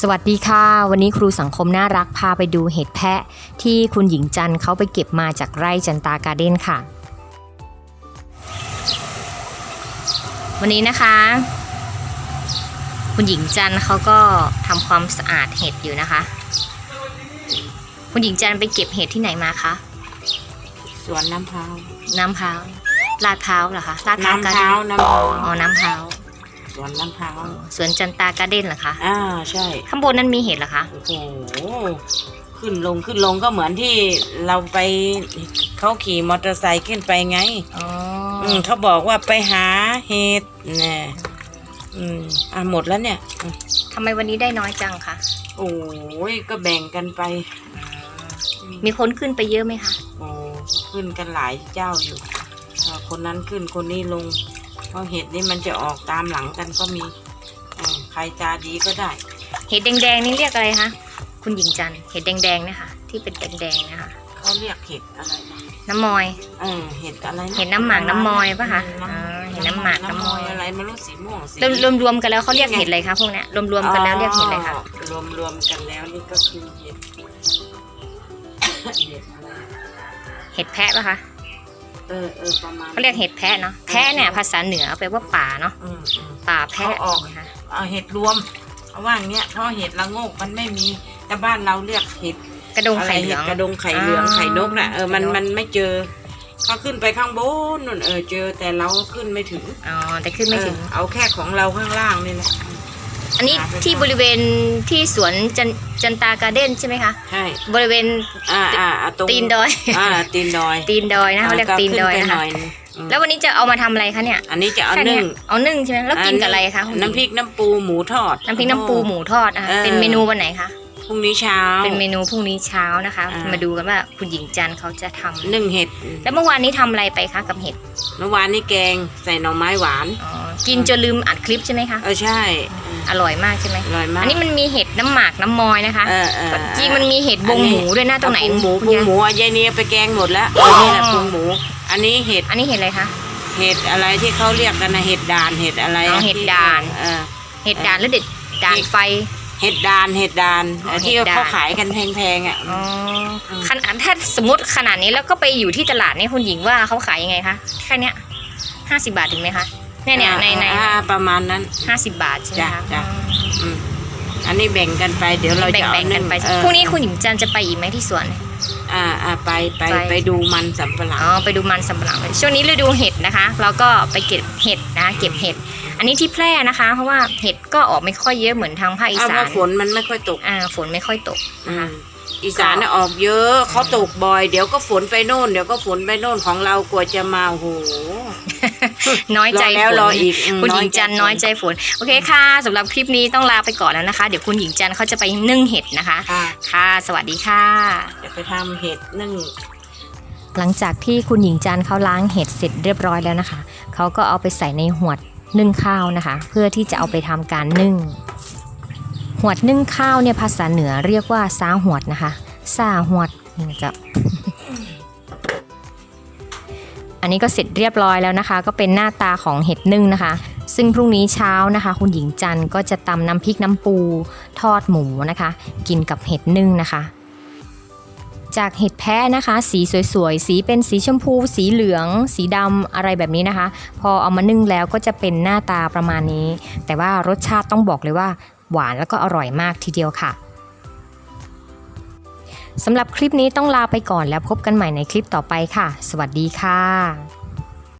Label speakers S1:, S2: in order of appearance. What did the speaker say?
S1: สวัสดีค่ะ วันนี้ครูสังคมน่ารักพาไปดูเห็ดแพะ ที่คุณหญิงจันทร์เขาไปเก็บมาจากไร่จันตาการ์เด้นค่ะ วันนี้นะคะ คุณหญิงจันทร์เขาก็ทำความสะอาดเห็ดอยู่นะคะ คุณหญิงจันทร์ไปเก็บเห็ดที่ไหนมาคะ
S2: สวนน้ำพร้าว
S1: น้ำพร้าวลาดพร้าวเหรอคะลาดพร้าว
S2: น้ำ
S1: การ์
S2: พ
S1: เด้
S2: ร้าวนน้ำพร้าว
S1: อ๋อน้ำพร้าว
S2: สวนน้ำพร้าว
S1: สวนจันตาการ์เด้นเหรอคะ
S2: อ่าใช่
S1: ข้างบนนั้นมีเห็ดเหรอคะ
S2: โอ้โห ขึ้นลงขึ้นลงก็เหมือนที่เราไปเขาขี่มอเตอร์ไซค์ขึ้นไปไง
S1: อ๋อ
S2: อืมเขาบอกว่าไปหาเห็ดเนี่ยอืมอะหมดแล้วเนี่ยอืม
S1: ทำไมวันนี้ได้น้อยจังคะ
S2: โอ้ยก็แบ่งกันไปอืม
S1: มีคนขึ้นไปเยอะไหมคะ
S2: โอ้ขึ้นกันหลายเจ้าอยู่อ่าคนนั้นขึ้นคนนี้ลงเพ ราะเห็ดนี่มันจะออกตามหลังกันก็มีอ่าใครตาดีก็ได้
S1: เห็ดแดงๆนี่เรียกอะไรคะคุณหญิงจันทร์เห็ดแดงๆนะคะที่เป็นแดงๆนะคะ
S2: เขาเรียกเห็ดอะไรนะ
S1: น้ำมอย
S2: เออเห็ดอะไระ
S1: เห็ดน้ำหมากน้ำมอยปะคะ
S2: อื
S1: อ่าเห็ดน้ำหมากน้ำมอย
S2: อะไรไม่รู้สีม่วงสี
S1: รวมรวมรวมกันแล้วเขาเรียกเห็ดอะไรคะพวกเนี้ยรวมรวมกันแล้วเรียกเห็ดอะไรคะ
S2: รวมรวมกันแล้วนี่ก็คือเห็ดเห็ดอะไร
S1: เห็ดแพะปะคะ
S2: เออเออประมาณ
S1: เขาเรียกเห็ดแพะเนาะแพะเนี่ยภาษาเหนือแปลว่าป่าเนาะ
S2: อืมอืม
S1: ป่าแพะ
S2: เขาออก
S1: นะคะ
S2: เอาเห็ดรวมเพราะว่าอย่างเงี้ยเพราะเห็ดละโงกมันไม่มีแต่บ้านเราเรียกเห็ด
S1: กระดง
S2: อะไร
S1: ไข่เหลื
S2: เห็
S1: อ
S2: ด
S1: ง
S2: กระดงไข่เหลือง
S1: อ่า
S2: ไข่นกน่ะเออมัน
S1: ไข่นก
S2: มันไม่เจอเขาขึ้นไปข้างบนนู่นเออเจอแต่เราขึ้นไม่ถึง
S1: อ๋อแต่ขึ้นไม่ถึง
S2: เออเอาแค่ของเราข้างล่างนี่แหละ
S1: อันนี้ที่บริเวณที่สวนจันจันตาการ์เด้นใช่ไหมคะ
S2: ใช่
S1: บริเวณ
S2: อ่าอ่าอ่าตรง
S1: ตีนดอย
S2: อ่าตีนดอย
S1: ตีนดอยนะเขาเรียกตีนดอย
S2: ขึ้
S1: นะ
S2: ไปห
S1: คะ
S2: น่อยนึงอืม
S1: แล้ววันนี้จะเอามาทำอะไรคะเนี่ย
S2: อันนี้จะเอา
S1: แค่
S2: นึ่
S1: เนี้
S2: ง
S1: ยเอานึ่งใช่ไหมแล้วกินกับอะไรคะคุณหญิง
S2: น้ำพริกน้ำปูหมูทอด
S1: น้ำพริกน้ำปูหมูทอดนะคะ
S2: เออ
S1: เป็นเมนูวันไหนคะ
S2: พรุ่งนี้เช้า
S1: เป็นเมนูพรุ่งนี้เช้านะคะ
S2: อ่าม
S1: มาดูกันว่าคุณหญิงจันทร์เขาจะทำ
S2: นึ่งเห็ด
S1: แล้วเมื่อวานนี้ทำอะไรไปคะกับเห็ด
S2: เมื่อวานนี้แกงใส่หน่อไม้หวาน
S1: อ๋อกินจนลืมอัดคลิปใช่ไหมคะ
S2: เออใช่
S1: อร่อยมากใช่ไหม
S2: อร่อยมาก
S1: อันนี้มันมีเห็ดน้ำหมากน้ำมอยนะคะ
S2: เออเออ
S1: จริงมันมีเห็ดบงหมูด้วยนะตรงไหน
S2: เอาพุงหมู
S1: คุณ
S2: พุง
S1: ยาย
S2: หมูอะยายเนียไปแกงหมดแล้วเออนี่แหละพุงหมู อันนี้เห็ด
S1: อันนี้เห็ดอะไรคะ
S2: เห็ดอะไรที่เขาเรียกกันนะเห็ดด่านเห็ดอะไร
S1: อ๋อ
S2: อะ
S1: เห็ด
S2: ที่
S1: ด่าน
S2: เออ
S1: เห็ดด่านแล้วเด็ดด่านไฟ
S2: เห็ดด่านเห็ดด่าน
S1: อ๋อ
S2: ที่
S1: เห็ดด่าน
S2: เขาขายกันแพงๆอะ
S1: อ๋อ
S2: ม
S1: ขนาดถ้าสมมติขนาดนี้แล้วก็ไปอยู่ที่ตลาดเนี่ยคุณหญิงว่าเขาขายยังไงคะแค่เนี้ยห้าสิบาทถึงไหมคะเนี่ยเนี่ยในใน
S2: อ่าประมาณนั้น
S1: ห้าสิบบาทใช่ไหมคะ
S2: จ้ะจ้ะ อืม อันนี้แบ่งกันไป เดี๋ยวเรา
S1: แบ่ง
S2: จะเอา
S1: แบ่งกันไป
S2: เออ
S1: พรุ่งนี้คุณหญิงจันทร์จะไปอีกไหมที่สวน
S2: อ่าอ่าไปไป
S1: ไป
S2: ไปดูมันสำปะหลัง
S1: อ๋อไปดูมันสำปะหลังช่วงนี้ฤดูเห็ดนะคะ เราก็ไปเก็บเห็ดนะคะเก็บเห็ด อันนี้ที่แพร่นะคะ เพราะว่าเห็ดก็ออกไม่ค่อยเยอะเหมือนทางภาคอี
S2: อ้าว
S1: สา
S2: เพ
S1: น
S2: ราะฝนมันไม่ค่อยตก
S1: อ่าฝนไม่ค่อยตก
S2: อื
S1: นะคะ
S2: มอีสานน่ะออกเยอะเขาตกบ่อย เดี๋ยวก็ฝนไปโน่น เดี๋ยวก็ฝนไปโน่นของเรากลัวจะมาโอ้โห
S1: น้อยใจ
S2: รอแล้ว
S1: ฝน
S2: รออีกอืม
S1: คุณหญิงจันทร์
S2: น้
S1: น้อ
S2: อยย
S1: ใจ
S2: ใจ
S1: ฝนโอเคค่ะสำหรับคลิปนี้ต้องลาไปก่อนแล้วนะคะ เดี๋ยวคุณหญิงจันทร์เขาจะไปนึ่งเห็ดนะคะ
S2: ค่ะ
S1: ค่ะสวัสดีค่ะ
S2: จะไปทำเห็ดนึ่ง
S1: หลังจากที่คุณหญิงจันทร์เขาล้างเห็ดเสร็จเรียบร้อยแล้วนะคะเขาก็เอาไปใส่ในหวดนึ่งข้าวนะคะ เพื่อที่จะเอาไปทำการนึ่ง หวดนึ่งข้าวเนี่ยภาษาเหนือเรียกว่าซาหวดนะคะซาหวดนี่นะจ๊ะ อันนี้ก็เสร็จเรียบร้อยแล้วนะคะ ก็เป็นหน้าตาของเห็ดนึ่งนะคะ ซึ่งพรุ่งนี้เช้านะคะ คุณหญิงจันก็จะตำน้ำพริกน้ำปูทอดหมูนะคะ กินกับเห็ดนึ่งนะคะ จากเห็ดแพะนะคะ สีสวยๆ สีเป็นสีชมพู สีเหลือง สีดำอะไรแบบนี้นะคะ พอเอามานึ่งแล้วก็จะเป็นหน้าตาประมาณนี้ แต่ว่ารสชาติต้องบอกเลยว่าหวานแล้วก็อร่อยมากทีเดียวค่ะ สำหรับคลิปนี้ต้องลาไปก่อนแล้วพบกันใหม่ในคลิปต่อไปค่ะ สวัสดีค่ะ